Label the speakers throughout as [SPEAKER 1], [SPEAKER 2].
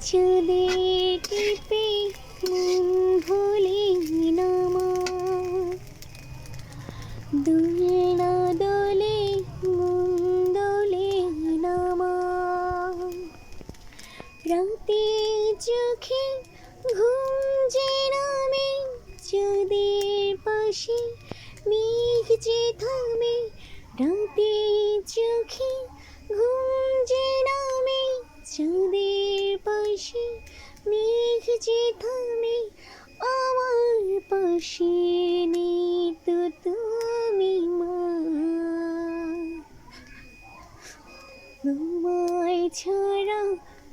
[SPEAKER 1] চাঁদের টিপে মন ভোলে নামা। দুলনা দোলে, মন দোলে নামা। রাতে চোখে ঘুম যে নামে, চাঁদের পাশে মেঘ যে থামে, রাতে পাশে তো তুমি মা। তোমায় ছাড়া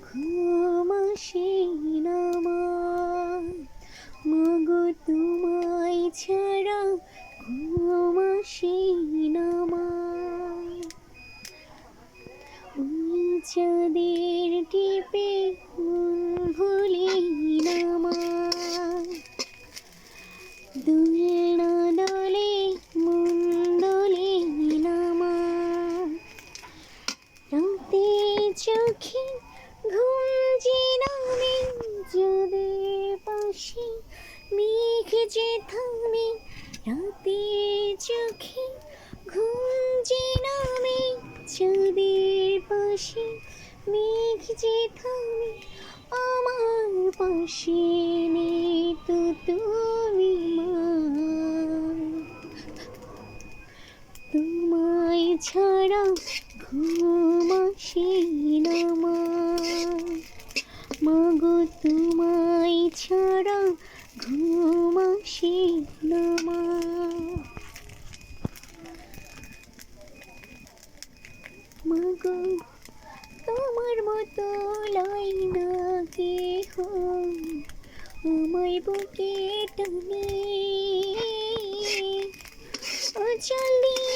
[SPEAKER 1] ঘুম আসে না তোমায় ছাড়া ঘুম আসে মেঘে মেঘ যে থামে, রাতে চোখে ঘুম যে নামে, চাঁদের পাশে মেঘ যে থামে, আমার পাশে মাগো তোমার মতো লাইন না কেহ। আমায় বুকে টানে। দিয়া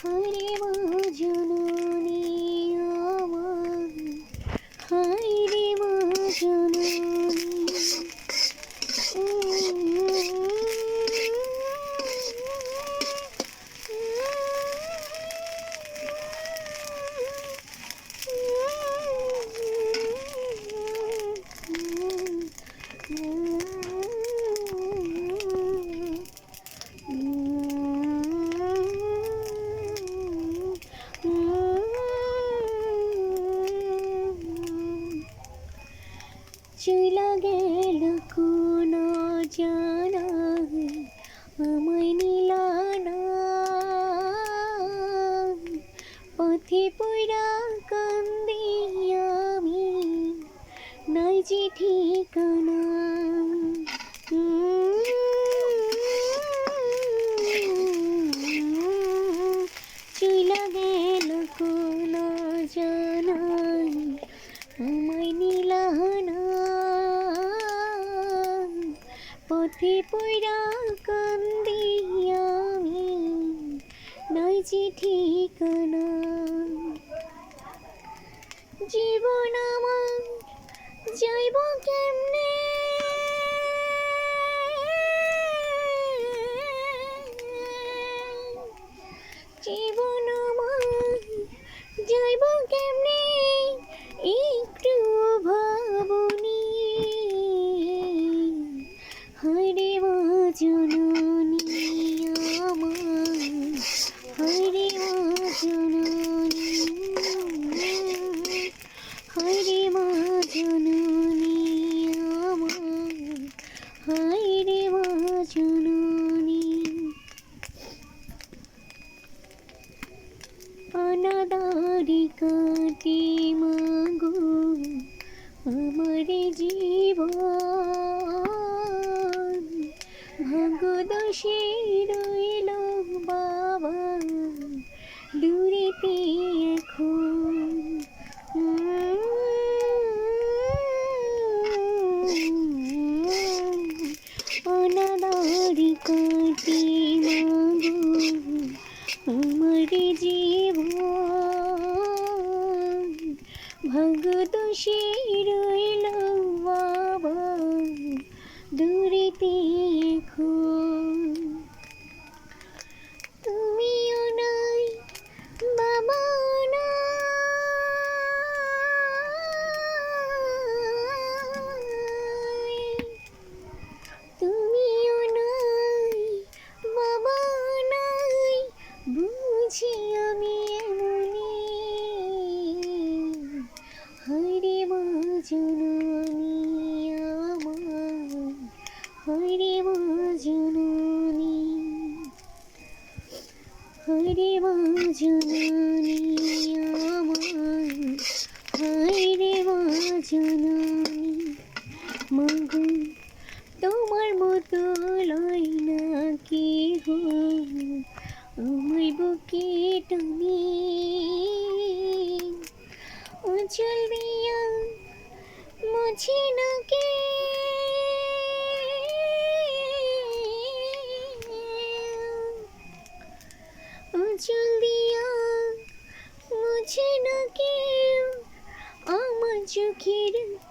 [SPEAKER 1] হরে মা জননী চলা গেল কোন জানা আমায় নিলানা পথে পড়া কান্দি আমি, নাই যে ঠিকানা। চলা গেল কোন জানাই আমায় পথে পড়া কান্দি আমি নাই যে ঠিকানা। জীবন আমার যাইব কেমনে? হরে মা জননী অনাদারি কাটে মাগো আমার জীবন ভাগ্য भगतु 了 Lady Bones, you know.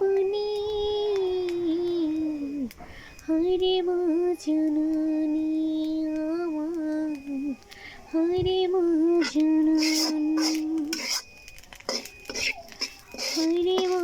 [SPEAKER 1] আপনি হরে মা জননী আমার। হরে মা জননী হরে মা